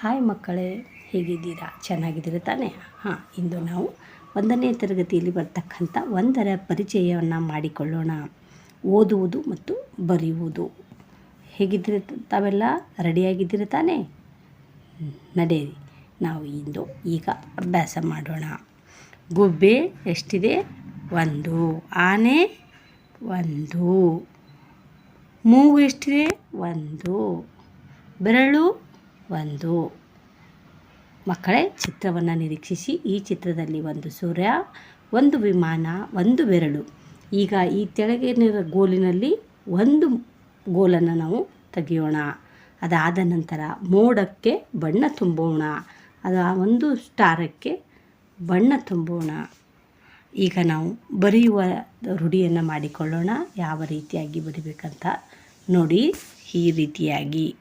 Hi ಮಕ್ಕಳೇ, ಹೇಗಿದ್ದೀರಾ? ಚೆನ್ನಾಗಿದ್ದೀರಾ ತಾನೇ? ಹಾಂ, ಇಂದು ನಾವು ಒಂದನೇ ತರಗತಿಯಲ್ಲಿ ಬರ್ತಕ್ಕಂಥ ಒಂದರ ಪರಿಚಯವನ್ನು ಮಾಡಿಕೊಳ್ಳೋಣ. ಓದುವುದು ಮತ್ತು ಬರೆಯುವುದು. ಹೇಗಿದ್ದೀರ ತಾವೆಲ್ಲ? ರೆಡಿಯಾಗಿದ್ದೀರ ತಾನೇ? ನಡೆಯಿರಿ ನಾವು ಇಂದು ಈಗ ಅಭ್ಯಾಸ ಮಾಡೋಣ. ಗುಬ್ಬೆ ಎಷ್ಟಿದೆ? ಒಂದು. ಆನೆ? ಒಂದು. ಮೂಗು ಎಷ್ಟಿದೆ? ಒಂದು. ಬೆರಳು? ಒಂದು ಮಕ್ಕಳೇ ಚಿತ್ರವನ್ನು ನಿರೀಕ್ಷಿಸಿ, ಈ ಚಿತ್ರದಲ್ಲಿ ಒಂದು ಸೂರ್ಯ, ಒಂದು ವಿಮಾನ, ಒಂದು ಬೆರಳು. ಈಗ ಈ ತೆಳಗಿನ ಗೋಲಿನಲ್ಲಿ ಒಂದು ಗೋಲನ್ನು ನಾವು ತೆಗೆಯೋಣ. ಅದಾದ ನಂತರ ಮೋಡಕ್ಕೆ ಬಣ್ಣ ತುಂಬೋಣ. ಅದು ಆ ಒಂದು ಸ್ಟಾರಕ್ಕೆ ಬಣ್ಣ ತುಂಬೋಣ. ಈಗ ನಾವು ಬರೆಯುವ ರೂಢಿಯನ್ನು ಮಾಡಿಕೊಳ್ಳೋಣ. ಯಾವ ರೀತಿಯಾಗಿ ಬರಿಬೇಕಂತ ನೋಡಿ, ಈ ರೀತಿಯಾಗಿ.